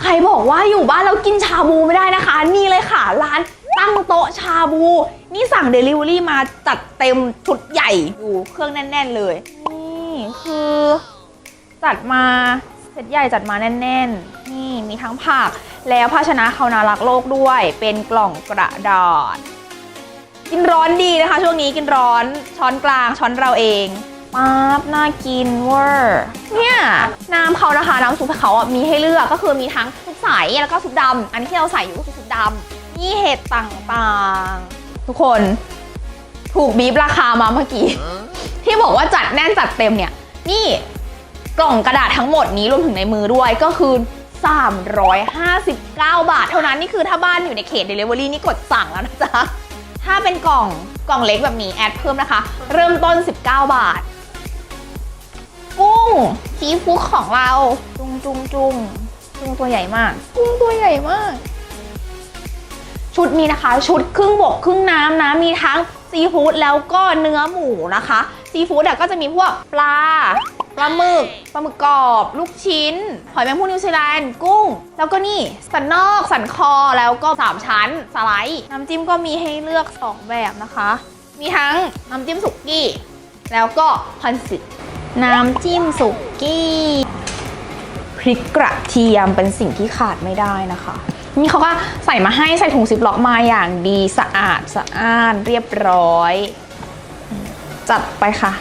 ใครบอกว่าอยู่บ้านแล้วกินชาบูไม่ได้นะคะ นี่เลยค่ะร้านตั้งโต๊ะชาบู นี่สั่ง Delivery มาจัดเต็มชุดใหญ่ดูเครื่องแน่น ๆเลย นี่คือ จัดมาเซตใหญ่จัดมาแน่น ๆ นี่มีทั้งผักแล้วภาชนะเขานารักโลกด้วย เป็นกล่องกระดาษ กินร้อนดีนะคะ ช่วงนี้กินร้อนช้อนกลางช้อนเราเอง ป๊าบน่ากินเวอร์เนี่ยน้ำเขานะคะน้ำซุปเขาอะมีให้เลือกก็คือมีทั้งซุปใสแล้วก็ซุปดำอันนี้ที่เราใส่อยู่ก็คือซุปดำนี่เห็ดต่างๆ ทุกคนถูกบีบราคามาเมื่อกี้ ที่บอกว่าจัดแน่นจัดเต็มเนี่ย นี่กล่องกระดาษทั้งหมดนี้รวมถึงในมือด้วยก็คือ 359 บาท เท่านั้นนี่คือถ้าบ้านอยู่ในเขต Delivery นี่กดสั่งแล้วนะจ๊ะถ้าเป็นกล่องกล่องเล็กแบบนี้แอดเพิ่มนะคะ เริ่มต้น 19 บาท ซีฟู้ดของเรา จุงจุงจุงจุงตัวใหญ่มาก กุ้งตัวใหญ่มาก ชุดนี้นะคะ ชุดครึ่งบกครึ่งน้ำนะ มีทั้งซีฟู้ดแล้วก็เนื้อหมูนะคะ ซีฟู้ดอะก็จะมีพวกปลาปลาหมึกปลาหมึกกรอบ ลูกชิ้น หอยแมงภู่นิวซีแลนด์กุ้ง แล้วก็นี่ สันนอก สันคอแล้วก็3ชั้นสไลด์ น้ำจิ้มก็มีให้เลือก 2 แบบนะคะ มีทั้งน้ำจิ้มสุกี้ แล้วก็คอนสึ น้ำจิ้มสุกี้ พริกกระเทียมเป็นสิ่งที่ขาดไม่ได้นะคะ นี่เขาก็ใส่มาให้ใส่ถุงซิปล็อกมาอย่างดีสะอาดสะอ้านเรียบร้อย จัดไปค่ะ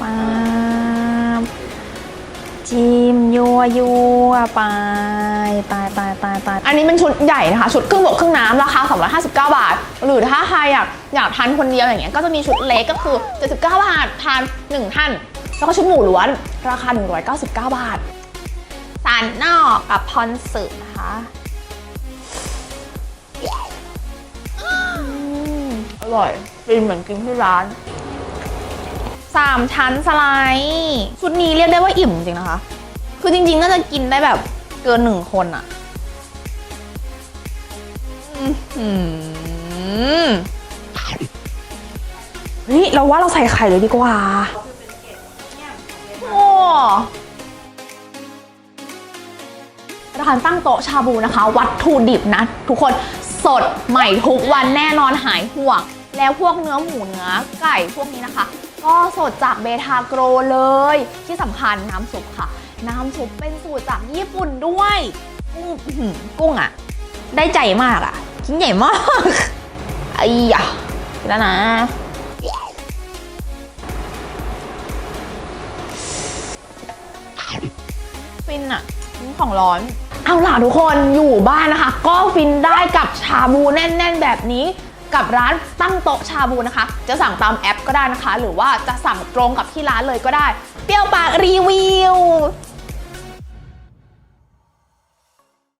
ป๊าบจิ้ม ยัวยัวไปตายตายตายตายอันนี้เป็นชุดใหญ่นะคะ ชุดครึ่งบกครึ่งน้ำราคา359 บาท หรือถ้าใครอยากอยากทานคนเดียวอย่างเงี้ยก็จะมีชุดเล็กก็คือ 79 บาททาน 1 ท่าน แล้วก็ชุดหมูล้วน ราคา 199 บาทสานนอกกับพรสึนะคะอืมอร่อยกินเหมือนกินที่ร้านสามชั้นสไลด์ชุดนี้เรียกได้ว่าอิ่มจริงนะคะ คือจริงๆ น่าจะกินได้แบบเกินหนึ่งคนอะอื้อหือเฮ้ยเราว่าเราใส่ไข่เลยดีกว่า โอ้ร้านตั้งโต๊ะชาบูนะคะ วัตถุดิบนะ ทุกคนสดใหม่ทุกวันแน่นอนหายห่วง แล้วพวกเนื้อหมูเนื้อไก่พวกนี้นะคะ ก็สดจากเบทาโกรเลยที่สำคัญน้ำซุปค่ะ น้ำซุปเป็นสูตรจากญี่ปุ่นด้วยกุ้งอื้อหือกุ้งอะได้ใจมากอะชิ้นใหญ่มากไอ้ยะแล้วนะฟินอะของร้อนเอาล่ะทุกคนอยู่บ้านนะคะ ก็ฟินได้กับชาบูแน่น ๆ แบบนี้กับร้านตั้งโต๊ะชาบูนะคะ จะสั่งตามแอปก็ได้นะคะ หรือว่าจะสั่งตรงกับที่ร้านเลยก็ได้ เปรี้ยวปากรีวิว